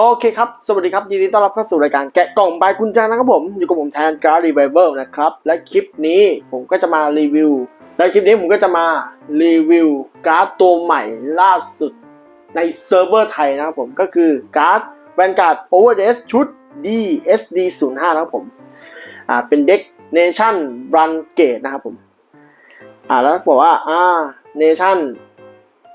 โอเคครับ สวัสดีครับ ยินดีต้อนรับเข้าสู่รายการแกะกล่องบายคุณจนะครับผม อยู่กับผมแทนการ์ดรีไวเวลนะครับ และคลิปนี้ผมก็จะมารีวิว และคลิปนี้ผมก็จะมารีวิวการ์ดตัวใหม่ล่าสุดในเซิร์ฟเวอร์ไทยนะครับผม ก็คือการ์ดแวนการ์ดโอเวอร์เดสชุด DSD 0 5นะครับผม อ่า เป็นเด็กเนชั่นรันเกตนะครับผม อ่า แล้วบอกว่า อ่า เนชั่น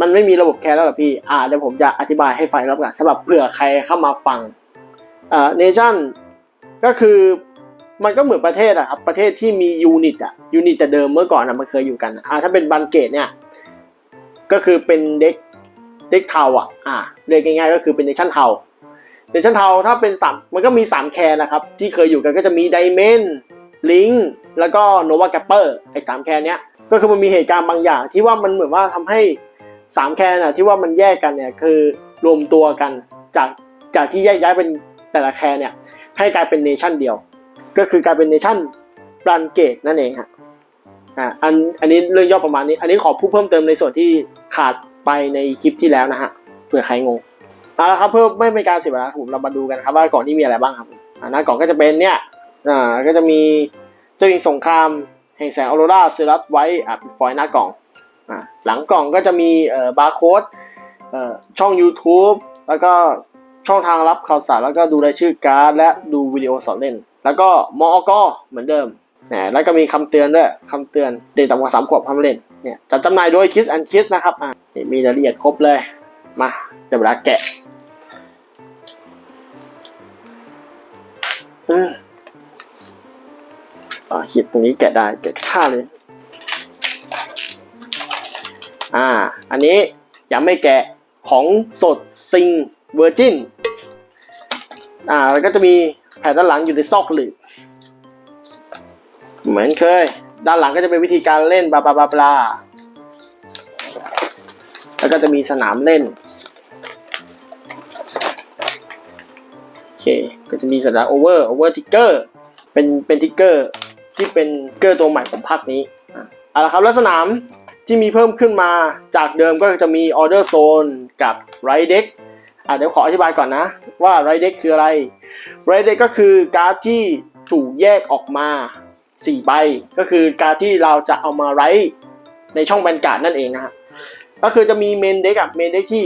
มันไม่มีระบบแคร์แล้วหรอพี่ อ่าเดี๋ยวผมจะอธิบายให้ฟังแล้วกันสำหรับเผื่อใครเข้ามาฟังอ่าเนชั่นก็คือมันก็เหมือนประเทศอะครับประเทศที่มียูนิตอะยูนิตแต่เดิมเมื่อก่อนอะมันเคยอยู่กันอ่าถ้าเป็นบันเกตเนี่ยก็คือเป็นเด็กเด็กเทาอะอ่าเรียกง่ายๆก็คือเป็นเนชั่นเทาเนชั่นเทาถ้าเป็นสามมันก็มีสามแคร์นะครับที่เคยอยู่กันก็จะมีไดเมนลิงแล้วก็โนวาแกปเปอร์ไอ้สามแคร์เนี้ยก็คือมันมีเหตุการณ์บางอย่างที่ว่ามันเหมือนว่าทำให้ สามแคนน่ะที่ว่ามันแยกกันเนี่ยคือรวมตัวกันจากจากที่แยกย้ายเป็นแต่ละแคนเนี่ยให้กลายเป็นเนชั่นเดียว ก็คือกลายเป็นเนชั่นบรันเกตนั่นเองฮะอ่าอันอันนี้เรื่องย่อประมาณนี้ อันนี้ขอพูดเพิ่มเติมในส่วนที่ขาดไปในคลิปที่แล้วนะฮะเผื่อใครงงเอาละครับเพื่อไม่เป็นการเสียเวลาผมเรามาดูกันครับว่าก่อนที่มีอะไรบ้างครับอ่าหน้ากล่องก็จะเป็นเนี่ยอ่าก็จะมีเจ้าหญิงสงครามแห่งแสงออโรราเซรัสไว้อะฟอยหน้ากล่อง หลังกล่องก็จะมีบาร์โค้ดช่อง YouTube แล้วก็ช่องทางรับข่าวสารแล้วก็ดูรายชื่อการ์ดและดูวิดีโอสอนเล่น แล้วก็มอกเหมือนเดิมนะแล้วก็มีคำเตือนด้วยคำเตือนเด็กต่ำกว่าสามขวบห้ามเล่นเนี่ยจัดจำหน่ายโดย Kiss and Kiss นะครับอะมีรายละเอียดครบเลย มาเดี๋ยวเวลาแกะอืมอ่าขีดตรงนี้แกะได้แกะค่าเลย อ่า อันนี้ยังไม่แกะของสดซิงเวอร์จินอ่า แล้วก็จะมีแผ่นด้านหลังอยู่ในซอกหลืบเหมือนเคย ด้านหลังก็จะเป็นวิธีการเล่นบลาบลาบลาบลาแล้วก็จะมีสนามเล่น โอเค ก็จะมีสนามโอเวอร์โอเวอร์ทิกเกอร์ เป็นเป็นทิกเกอร์ที่เป็นเกอร์ตัวใหม่ของภาคนี้อะเอาละครับแล้วสนาม ที่มีเพิ่มขึ้นมาจากเดิมก็จะมี Order Zone กับ Right Deck อะเดี๋ยวขออธิบายก่อนนะว่า Right Deck คืออะไร Right Deck ก็คือการ์ดที่ถูกแยกออกมา 4 ใบ ก็คือการ์ดที่เราจะเอามาไรในช่องแบนการ์ดนั่นเองนะฮะก็คือจะมีเมนเด็กอะเมนเด็กที่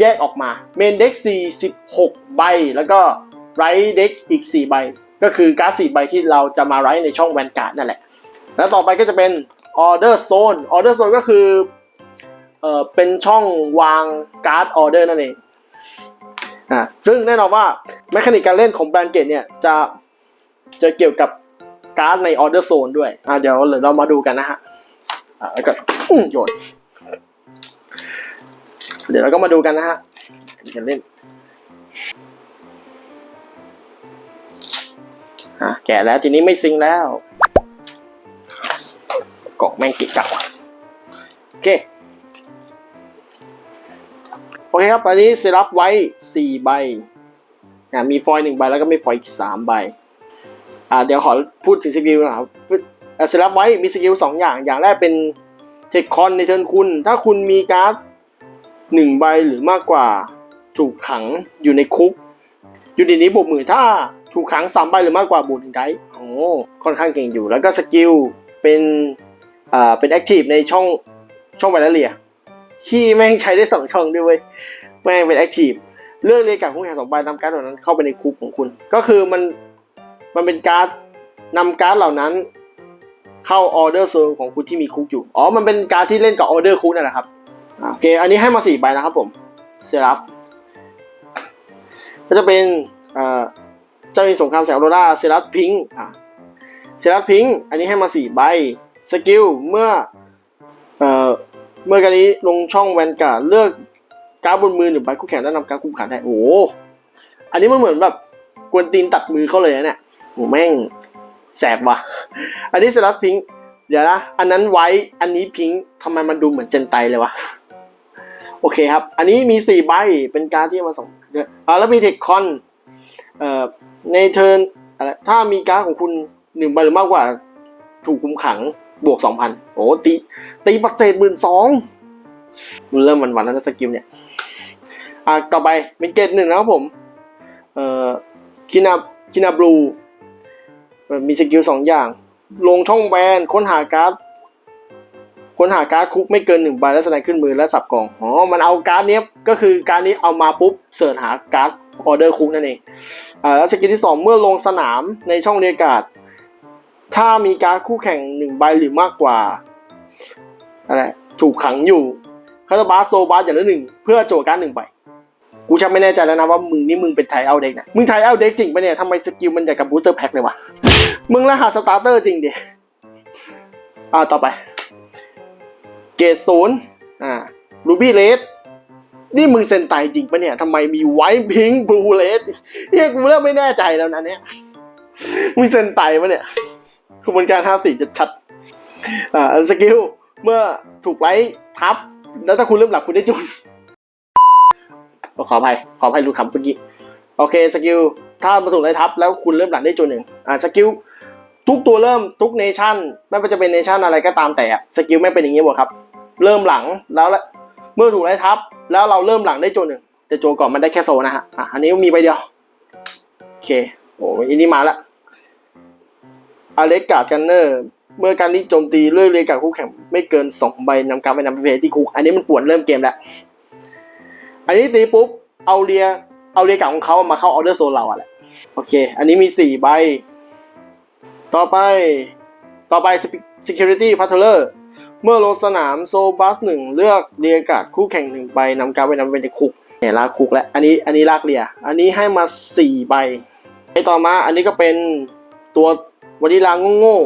แยกออกมาเมนเด็ก46 ใบ แล้วก็ไรเด็กอีก 4 ใบ ก็คือการ์ดสี่ใบที่เราจะมาไรในช่องแวนการ์ดนั่นแหละ แล้วต่อไปก็จะเป็น Order Zone Order Zone ก็คือเอ่อเป็นช่องวางการ์ดออเดอร์นั่นเองอ่าซึ่งแน่นอนว่าแมคานิกการเล่นของแบรนเกตเนี่ยจะจะเกี่ยวกับการ์ดใน Order Zone ด้วยอ่าเดี๋ยวเรามาดูกันนะฮะอ่าแล้วก็โยนเดี๋ยวเราก็มาดูกันนะฮะการเล่นอะแกะแล้วทีนี้ไม่ซิงแล้ว กล่องแม่งกิกะว่ะโอเคโอเคครับอันนี้เซรับไว้สี่ใบอะมีฟอยล์หนึ่งใบแล้วก็ไม่ฟอยล์อีกสามใบอ่าเดี๋ยวขอพูดถึงสกิลนะครับเซรับไว้มีสกิลสองอย่าง อย่างแรกเป็นเทคคอนในเทิร์นคุณ ถ้าคุณมีการ์ดหนึ่งใบหรือมากกว่าถูกขังอยู่ในคุกอยู่ในนี้บวกหมื่นถ้าถูกขังสามใบหรือมากกว่าบวกหนึ่งได้โอ้ค่อนข้างเก่งอยู่ แล้วก็สกิลเป็น อ่าเป็นแอคทีฟในช่องช่องไวรัลเลียที่แม่งใช้ได้สองช่องด้วยเวยแม่งเป็นแอคทีฟเลือกเรียกกับคู่แข่งสองใบนำการ์ดเหล่านั้นเข้าไปในคุกของคุณ ก็คือมันมันเป็นการ์ดนำการ์ดเหล่านั้น เข้าออเดอร์โซนของคุณที่มีคุกอยู่อ๋อมันเป็นการ์ดที่เล่นกับออเดอร์คุกนั่นแหละครับโอเคอันนี้ให้มาสี่ใบนะครับผมเซรัฟก็จะเป็นเอ่อจ้าหญิงสงครามแสงโรราเซรัสพิงค์อะเซรัสพิงค์อันนี้ให้มาสี่ใบ สกิลเมื่อเอ่อเมื่อการนี้ลงช่องแวนการ์ดเลือกการ์ดบนมือหนึ่งใบคู่แข่งแล้วนำการ์ดคู่ขันได้โอ้โหอันนี้มันเหมือนแบบกวนตีนตัดมือเขาเลยนะเนี่ยโอ้แม่งแสบว่ะ อันนี้เซรัสพิงค์เดี๋ยวนะ อันนั้นไว้ อันนี้พิงค์ทำไมมันดูเหมือนเจนไตเลยวะ โอเคครับ อันนี้มีสี่ใบ เป็นการที่มาส่งเยอะอ่าแล้วมีเทคคอนเอ่อในเทิร์นอะไรถ้ามีการของคุณหนึ่งใบหรือมากกว่า ถูกคุมขัง บวกสองพันโอ้ตีตีปัดเศษหมื่นสองมันเริ่มมันวันแล้วนะสกิลเนี่ย อ่าต่อไปเป็นเกรดหนึ่งนะครับผม เอ่อคินาคินาบลูมีสกิลสองอย่าง ลงช่องแวนค้นหาการ์ดค้นหาการ์ดคุกไม่เกินหนึ่งใบแล้วแสดงขึ้นมือและสับกล่องอ๋อมันเอาการ์ดเนี้ยก็คือการนี้เอามาปุ๊บเสิร์ชหาการ์ดออเดอร์คุกนั่นเองอ่าแล้วสกิลที่สองเมื่อลงสนามในช่องเรียกการ์ด ถ้ามีการ์ดคู่แข่งหนึ่งใบหรือมากกว่าอะไรถูกขังอยู่เขาจะบาสโซบาสอย่างละหนึ่งเพื่อโจการดหนึ่งใบกูชักไม่แน่ใจแล้วนะว่ามึงนี่มึงเป็นไทเอาเด็กนะมึงไทเอาเด็กจริงปะเนี่ยทำไมสกิลมันอยากกับบูสเตอร์แพ็คเลยวะมึงรหัสสตาร์เตอร์จริงดิอ่าต่อไป เกรดศูนย์อ่ารูบี้เลสนี่มึงเซนไตจริงปะเนี่ยทำไมมีไวท์พิงค์บลูเลสเนี่ยกูเริ่มไม่แน่ใจแล้วนะเนี่ยมึงเซนไตปะเนี่ย ขบวนการห้าสี่จะชัดอ่าสกิลเมื่อถูกไลท์ทับ แล้วถ้าคุณเริ่มหลับคุณได้จุนขออภัยขออภัยรู้คำเมื่อกี้โอเคสกิลถ้ามาถูกไล่ทับ แล้วคุณเริ่มหลังได้จุดหนึ่งอ่าสกิลทุกตัวเริ่มทุกเนชั่นไม่ว่าจะเป็นเนชั่นอะไรก็ตามแต่สกิลไม่เป็นอย่างนี้หมดครับ เริ่มหลังแล้วเมื่อถูกไล่ทับ แล้วเราเริ่มหลังได้โจหนึ่งแต่โจก่อนมันได้แค่โซนะฮะอะอันนี้มีใบเดียวโอเคโอ้ยนนี้มาละ อเล็กกาดกันเนอร์ เมื่อการที่โจมตีเลื่อยเรียกับคู่แข่งไม่เกินสองใบนำการไปนำไปเพลย์ที่คุก อันนี้มันปวดเริ่มเกมแล้ว อันนี้ตีปุ๊บ เอาเรีย เอาเรียก่าของเขามาเข้าออเดอร์โซนเราอะแหละ โอเค อันนี้มีสี่ใบ ต่อไป ต่อไป security patrol เมื่อลงสนามโซบัสหนึ่งเลือกเรียกาดคู่แข่งหนึ่งใบนำการไปนำไปในคุกเนี่ยลากคุกแล้วอันนี้อันนี้ลากเรีย อันนี้ให้มาสี่ใบไอต่อมาอันนี้ก็เป็นตัว วานิลาโง่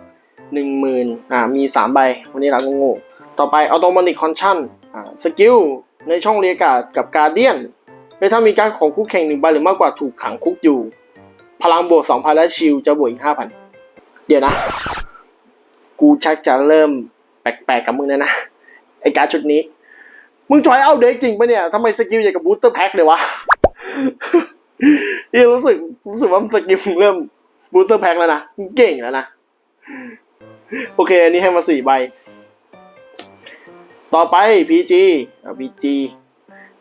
ๆหนึ่งหมื่นอ่ามีสามใบวานิลาโง่ๆต่อไป automatic contion อ่าสกิลในช่องเรียกาดกับการเดียนถ้ามีการของคู่แข่งหนึ่งใบหรือมากกว่าถูกขังคุกอยู่ พลังบวกสองพันและชิลจะบวกอีกห้าพันเดี๋ยวนะ กูชักจะเริ่มแปลกๆกับมึงแล้วนะไอการชุดนี้ มึงจอยเอาเด็กจริงปะเนี่ยทำไมสกิลอย่กับบูสเตอร์แพ็คเลยวะนี่รู้สึกรู้สึกว่าสกิลมึงเริ่ม บูสเตอร์แพ็คแล้วนะ เก่งแล้วนะ โอเค อันนี้ให้มาสี่ใบ ต่อไป PG อะ PG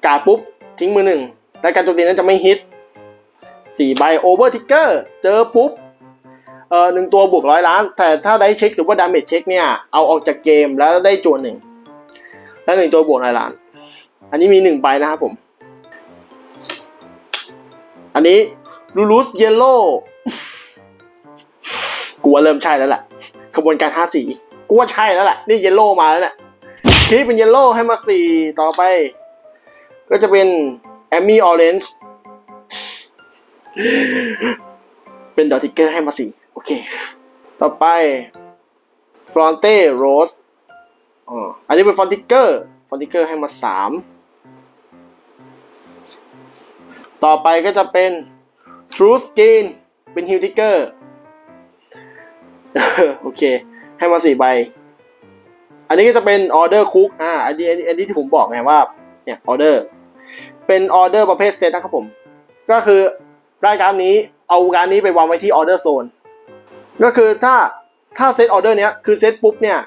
กาปุ๊บ ทิ้งมือหนึ่งและการโจมตีนั้นจะไม่ฮิตสี่ใบโอเวอร์ทิกเกอร์เจอปุ๊บเอ่อหนึ่งตัวบวกร้อยล้าน แต่ถ้าได้เช็คหรือว่าดาเมจเช็คเนี่ย เอาออกจากเกมแล้วได้จวนหนึ่งแล้วหนึ่งตัวบวกร้อยล้าน อันนี้มีหนึ่งใบนะครับผม อันนี้ลูลูสเยลโล่ กูว่าเริ่มใช่แล้วแหละขบวนการห้าสีกูว่าใช่แล้วแหละนี่เยลโล่มาแล้วเนี่ยคลิปเป็นเยลโล่ให้มาสี่ต่อไป ก็จะเป็นแอมมี่ออเรนจ์เป็นดอติกเกอร์ให้มาสี่โอเค ต่อไปฟรอนเต้โรสอ๋ออันนี้เป็นฟอนติกเกอร์ฟอนติกเกอร์ให้มาสามต่อไปก็จะเป็น True Skin เป็นฮิวติกเกอร์ โอเค ให้มาสี่ใบ อันนี้ก็จะเป็นออเดอร์คุกอ่าอันนี้อันนี้อันนี้ที่ผมบอกไงว่าเนี่ยออเดอร์เป็นออเดอร์ประเภทเซตนะครับผม ก็คือรายการนี้เอาการนี้ไปวางไว้ที่ออเดอร์โซนก็คือถ้าถ้าเซตออเดอร์เนี้ยคือเซตปุ๊บเนี่ย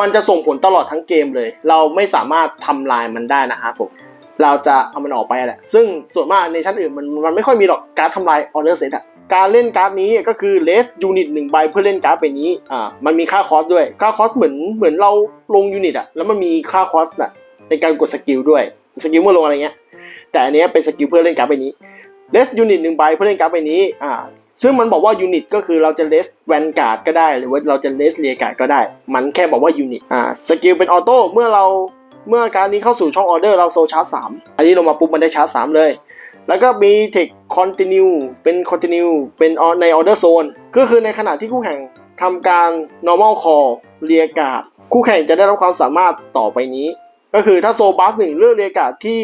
มันจะส่งผลตลอดทั้งเกมเลย เราไม่สามารถทำลายมันได้นะครับผมเราจะเอามันออกไปแหละซึ่งส่วนมากในชั้นอื่นมันมันไม่ค่อยมีหรอกการดทำลายออเดอร์เซตอะ การเล่นการ์ดนี้ก็คือเลสยูนิตหนึ่งใบเพื่อเล่นการ์ดใบนี้อ่ามันมีค่าคอสด้วยค่าคอสเหมือนเหมือนเราลงยูนิตอะแล้วมันมีค่าคอสน่ะในการกดสกิลด้วยสกิลเมื่อลงอะไรเงี้ยแต่อันเนี้ยเป็นสกิลเพื่อเล่นการ์ดใบนี้เลสยูนิตหนึ่งใบเพื่อเล่นการ์ดใบนี้อ่าซึ่งมันบอกว่ายูนิตก็คือเราจะเลสแวนการ์ดก็ได้ หรือว่าเราจะเลสเรียการ์ดก็ได้ มันแค่บอกว่ายูนิตอ่าสกิลเป็นออโต้เมื่อเราเมื่อการนี้เข้าสู่ช่องออเดอร์เราโซชาร์จสามอันนี้ลงมาปุ๊บมันได้ชาร์จสามเลย แล้วก็มีเทคคอนติเนียเป็นคอนติเนียเป็นในออเดอร์โซนก็คือในขณะที่คู่แข่งทำการ normal call เรียกาดคู่แข่งจะได้รับความสามารถต่อไปนี้ ก็คือถ้าโซบัสหนึ่งเลือกเรียกาดที่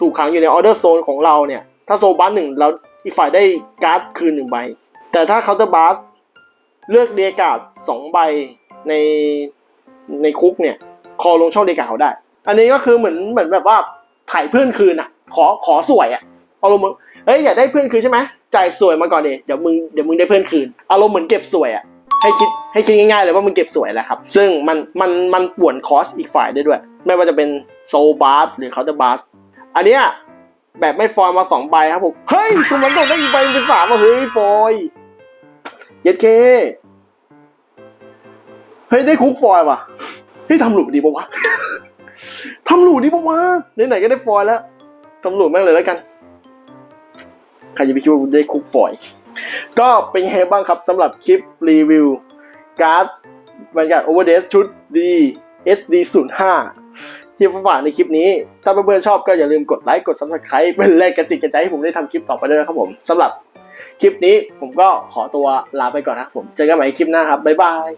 ถูกขังอยู่ในออเดอร์โซนของเราเนี่ย ถ้าโซบัสหนึ่งเราอีกฝ่ายได้การ์ดคืนหนึ่งใบ แต่ถ้าเคาน์เตอร์บัสเลือกเรียกาดสองใบในในคุกเนี่ย คอลงช่องเรียกาดเขาได้ อันนี้ก็คือเหมือนเหมือนแบบว่าถ่ายเพื่อนคืนอะ ขอขอสวยอะ อารมณ์เอ้ยอยากได้เพื่อนคืนใช่ไหมจ่ายสวยมาก่อนเดเดี๋ยวมึงเดี๋ยวมึงได้เพื่อนคืน อารมณ์เหมือนเก็บสวยอะให้คิดให้คิดง่ายๆเลยว่ามึงเก็บสวยแหละครับ ซึ่งมันมันมันป่วนคอสอีกฝ่ายได้ด้วย ไม่ว่าจะเป็นโซบาร์หรือเคาน์เตอร์บาร์อันเนี้ยแบบไม่ฟอยมาสองใบครับผมเฮ้ยสมมันโดนได้อีกใบเป็นสามอะเฮ้ยฟอยเย็ดเคเฮ้ยได้คุกฟอยว่ะเฮ้ยทำหลุดดีปะวะทำหลุดดีปะวะไหนๆก็ได้ฟอยแล้วทำหลุดแม่งเลยแล้วกัน ใครจะไปคิดว่าได้คุกฟอย ก็เป็นไงบ้างครับสำหรับคลิปรีวิว การ์ดบรรยากาศโอเวอร์เดสชุด D SD 0 5 ที่ผมฝากในคลิปนี้ ถ้าเพื่อนๆชอบก็อย่าลืมกดไลค์ กด subscribe เป็นแรงกระจิตกระใจให้ผมได้ทำคลิปต่อไปด้วยนะครับผมสำหรับคลิปนี้ผมก็ขอตัวลาไปก่อนนะครับผม เจอกันใหม่คลิปหน้าครับ บ๊ายบาย